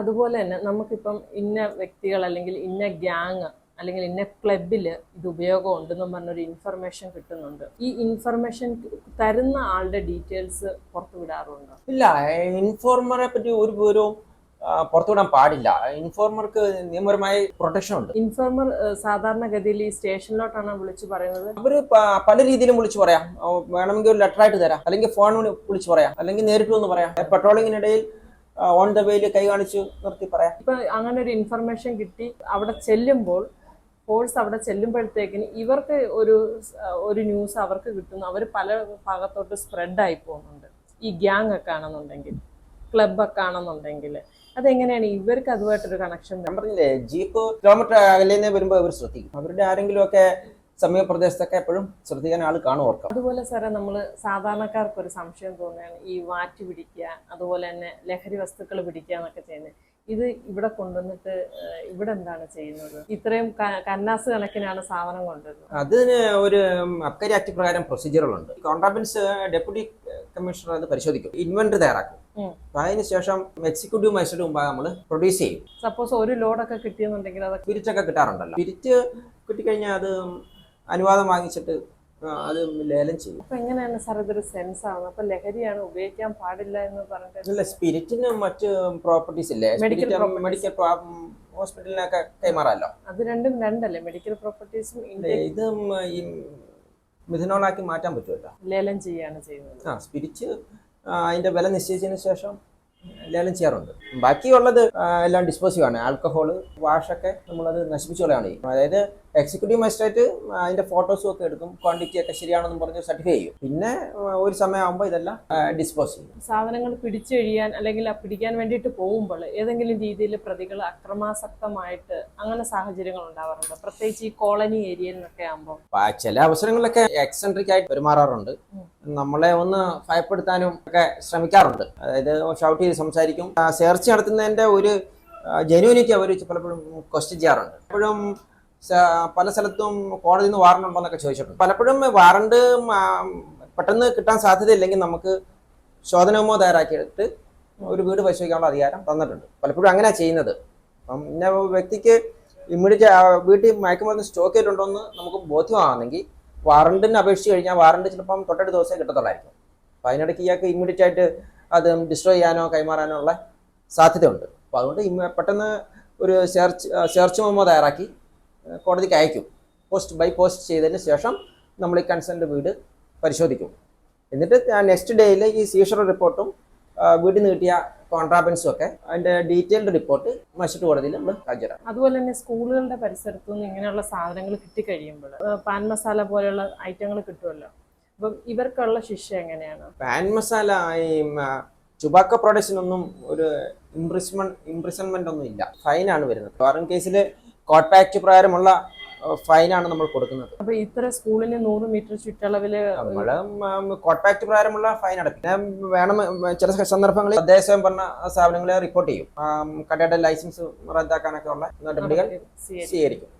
അതുപോലെ തന്നെ നമുക്കിപ്പം ഇന്ന വ്യക്തികൾ അല്ലെങ്കിൽ ഇന്ന ഗ്യാങ് അല്ലെങ്കിൽ ഇന്ന ക്ലബിൽ ഇത് ഉപയോഗം ഉണ്ടെന്നും പറഞ്ഞൊരു ഇൻഫർമേഷൻ കിട്ടുന്നുണ്ട്. ഈ ഇൻഫർമേഷൻ തരുന്ന ആളുടെ ഡീറ്റെയിൽസ് പുറത്തു വിടാറുണ്ടോ? ഇല്ല ഇൻഫോർമറെ പറ്റി ഒരു വിവരവും പുറത്തുവിടാൻ പാടില്ല. ഇൻഫോർമർക്ക് നിയമപരമായി പ്രൊട്ടക്ഷൻ ഉണ്ട്. ഇൻഫോർമർ സാധാരണഗതിയിൽ ഈ സ്റ്റേഷനിലോട്ടാണ് വിളിച്ചു പറയുന്നത്? അവർ പല രീതിയിലും വിളിച്ചു പറയാം. വേണമെങ്കിൽ ഒരു ലെറ്റർ ആയിട്ട് തരാം. അല്ലെങ്കിൽ ഫോൺ വിളിച്ചു പറയാം. അല്ലെങ്കിൽ നേരിട്ട് വന്ന് പറയാം. പെട്രോളിങ്ങിനിടയിൽ ഓൺ ദ വേയിൽ കൈ കാണിച്ചു നിർത്തി പറയാം. ഇപ്പൊ അങ്ങനെ ഒരു ഇൻഫർമേഷൻ കിട്ടി. അവിടെ ചെല്ലുമ്പോൾ ഫോഴ്സ് അവിടെ ചെല്ലുമ്പോഴത്തേക്കിന് ഇവർക്ക് ഒരു ഒരു ന്യൂസ് അവർക്ക് കിട്ടുന്നു. അവർ പല ഭാഗത്തോട്ട് സ്പ്രെഡ് ആയി പോകുന്നുണ്ട്. ഈ ഗ്യാങ് ഒക്കെ ആണെന്നുണ്ടെങ്കിൽ ക്ലബൊക്കെ ആണെന്നുണ്ടെങ്കിൽ അതെങ്ങനെയാണ് ഇവർക്ക് അതുമായിട്ടൊരു കണക്ഷൻ ഞാൻ പറഞ്ഞില്ലേ ജീപ്പ് കിലോമീറ്റർ അകലേന്ന് വരുമ്പോൾ അവർ ശ്രദ്ധിക്കും. അവരുടെ ആരെങ്കിലും ഒക്കെ സമീപപ്രദേശത്തൊക്കെ എപ്പോഴും ശ്രദ്ധിക്കാൻ ആൾ കാണും ഓർക്കാം അതുപോലെ സാറേ നമ്മൾ സാധാരണക്കാർക്ക് ഒരു സംശയം തോന്നുകയാണ് ഈ വാറ്റ് പിടിക്കുക അതുപോലെ തന്നെ ലഹരി വസ്തുക്കൾ പിടിക്കുക എന്നൊക്കെ ചെയ്യുന്നത്. ഇത് ഇവിടെ കൊണ്ടുവന്നിട്ട് ഇവിടെ എന്താണ് ചെയ്യുന്നത്? ഇത്രയും കന്നാസ് കണക്കിനാണ് സാധനം കൊണ്ടുവരുന്നത്. അതിന് ഒരു അബ്കാരി ആക്ട് പ്രകാരം പ്രൊസീജിയറുകളുണ്ട് കോൺട്രാബൻസ് ഡെപ്യൂട്ടി കമ്മീഷണർ അത് പരിശോധിക്കും. ഇൻവെന്ററി തയ്യാറാക്കും. അതിന് ശേഷം എക്സിക്യൂട്ടീവ് മജിസ്ട്രേറ്റ് മുമ്പാകെ നമ്മൾ പ്രൊഡ്യൂസ് ചെയ്യും. സപ്പോസ് ഒരു ലോഡൊക്കെ കിട്ടിയെന്നുണ്ടെങ്കിൽ അതൊക്കെ പിരിച്ചൊക്കെ കിട്ടാറുണ്ടല്ലോ. പിരിച്ച് കിട്ടിക്കഴിഞ്ഞാൽ അത് അനുവാദം വാങ്ങിച്ചിട്ട് അത് ലേലം ചെയ്യും. അപ്പൊ എങ്ങനെയാണ് സാർ ഇതൊരു സെൻസ് ആവുന്നത് അപ്പൊ ലഹരിയാണ് ഉപയോഗിക്കാൻ പാടില്ല എന്ന് പറഞ്ഞിട്ട് അല്ല സ്പിരിറ്റിന് മറ്റ് പ്രോപ്പർട്ടീസ് ഇല്ലേ? മെഡിക്കൽ മെഡിക്കൽ ഹോസ്പിറ്റലിനൊക്കെ കൈമാറാമല്ലോ? അത് രണ്ടും രണ്ടല്ലേ? മെഡിക്കൽ പ്രോപ്പർട്ടീസും ഇത് ഈ മിഥനോളാക്കി മാറ്റാൻ പറ്റുമല്ലോ? ലേലം ചെയ്യാണ് ചെയ്യുന്നത്. ആ സ്പിരിറ്റ് അതിന്റെ വില നിശ്ചയിച്ചതിന് ശേഷം ലേലം ചെയ്യാറുണ്ട്. ബാക്കിയുള്ളത് എല്ലാം ഡിസ്പോസീവ് ആണ്. ആൽക്കഹോൾ വാഷൊക്കെ നമ്മളത് നശിപ്പിച്ചു കളയാണ് അതായത് എക്സിക്യൂട്ടീവ് മജിസ്ട്രേറ്റ് അതിന്റെ ഫോട്ടോസും ഒക്കെ എടുക്കും ക്വാണ്ടിറ്റി ഒക്കെ ശരിയാണെന്ന് പറഞ്ഞ് സർട്ടിഫൈ ചെയ്യും. പിന്നെ ഒരു സമയമാകുമ്പോൾ ഇതെല്ലാം ഡിസ്പോസ് ചെയ്യും സാധനങ്ങൾ പിടിച്ചെഴിയാൻ അല്ലെങ്കിൽ പിടിക്കാൻ വേണ്ടിയിട്ട് പോകുമ്പോൾ ഏതെങ്കിലും രീതിയിൽ പ്രതികൾ അക്രമാസക്തമായിട്ട് അങ്ങനെ സാഹചര്യങ്ങൾ ഉണ്ടാവാറുണ്ട്? പ്രത്യേകിച്ച് ഈ കോളനി ഏരിയയിൽ നിന്നൊക്കെ ആകുമ്പോൾ ചില അവസരങ്ങളിലൊക്കെ എക്സെൻട്രിക് ആയിട്ട് പെരുമാറാറുണ്ട്. നമ്മളെ ഒന്ന് ഭയപ്പെടുത്താനും ഒക്കെ ശ്രമിക്കാറുണ്ട്. അതായത് ഷൗട്ട് ചെയ്ത് സംസാരിക്കും. സെർച്ച് നടത്തുന്നതിന്റെ ഒരു ജനുവിനിറ്റി അവർ പലപ്പോഴും ക്വസ്റ്റ്യൻ ചെയ്യാറുണ്ട്. എപ്പോഴും പല സ്ഥലത്തും കോടതിയിൽ നിന്ന് വാറണ്ട് ഉണ്ടോ എന്നൊക്കെ ചോദിച്ചിട്ടുണ്ട്. പലപ്പോഴും വാറണ്ട് പെട്ടെന്ന് കിട്ടാൻ സാധ്യതയില്ലെങ്കിൽ നമുക്ക് ശോധനമോ തയ്യാറാക്കിയെടുത്ത് ഒരു വീട് പരിശോധിക്കാനുള്ള അധികാരം തന്നിട്ടുണ്ട്. പലപ്പോഴും അങ്ങനെയാണ് ചെയ്യുന്നത്. അപ്പം ഇന്ന വ്യക്തിക്ക് ഇമ്മീഡിയറ്റ് വീട്ടിൽ മയക്കുമരുന്ന് സ്റ്റോക്ക് ചെയ്തിട്ടുണ്ടോ എന്ന് നമുക്ക് ബോധ്യമാണെങ്കിൽ വാറണ്ടിന് അപേക്ഷിച്ച് കഴിഞ്ഞാൽ വാറണ്ട് ചിലപ്പം തൊട്ടടുത്ത ദിവസം കിട്ടത്തുള്ളായിരിക്കും. അപ്പം അതിനിടയ്ക്ക് ഇയാൾക്ക് ഇമ്മീഡിയറ്റ് ആയിട്ട് അത് ഡിസ്ട്രോയ് ചെയ്യാനോ കൈമാറാനോ ഉള്ള സാധ്യതയുണ്ട്. അപ്പോൾ അതുകൊണ്ട് പെട്ടെന്ന് ഒരു സെർച്ച് സെർച്ച് മെമ്മോ തയ്യാറാക്കി കോടതിക്ക് അയക്കും. പോസ്റ്റ് ബൈ പോസ്റ്റ് ചെയ്തതിന് ശേഷം നമ്മൾ ഈ കൺസെന്റ് വീട് പരിശോധിക്കും. എന്നിട്ട് നെക്സ്റ്റ് ഡേയിൽ ഈ സീഷർ റിപ്പോർട്ടും വീട്ടിൽ നിന്ന് കിട്ടിയ കോൺട്രാബൻസും ഒക്കെ അതിന്റെ ഡീറ്റെയിൽഡ് റിപ്പോർട്ട് മജിസ്ട്രേറ്റ് കോടതിയിൽ നമ്മൾ ഹാജരാക്കും. അതുപോലെ തന്നെ സ്കൂളുകളുടെ പരിസരത്തു നിന്ന് ഇങ്ങനെയുള്ള സാധനങ്ങൾ കിട്ടിക്കഴിയുമ്പോൾ കഴിയുമ്പോൾ പാൻ മസാല പോലെയുള്ള ഐറ്റങ്ങൾ കിട്ടുമല്ലോ? അപ്പം ഇവർക്കുള്ള ശിക്ഷ എങ്ങനെയാണ്? പാൻ മസാല ഈ ചുബാക്ക പ്രൊഡക്ഷനൊന്നും ഒരു ഇംപ്രിസ്മെന്റ് ഇംപ്രിസൺമെന്റ് ഒന്നും ഇല്ല. ഫൈനാണ് വരുന്നത്. വാറൻ കേസിൽ കോട്ടാക്ട് പ്രകാരമുള്ള ഫൈനാണ് നമ്മൾ കൊടുക്കുന്നത്. അപ്പൊ ഇത്ര സ്കൂളിന് നൂറ് മീറ്റർ ചുറ്റളവിൽ നമ്മൾ കോൺട്രാക്ട് പ്രകാരമുള്ള ഫൈൻ അടക്കും ഞാൻ വേണം ചില സന്ദർഭങ്ങളിൽ തദ്ദേശ സ്വയംഭരണ സ്ഥാപനങ്ങളെ റിപ്പോർട്ട് ചെയ്യും. കടയുടെ ലൈസൻസ് റദ്ദാക്കാനൊക്കെ ഉള്ള നടപടികൾ. സ്വീകരിക്കും.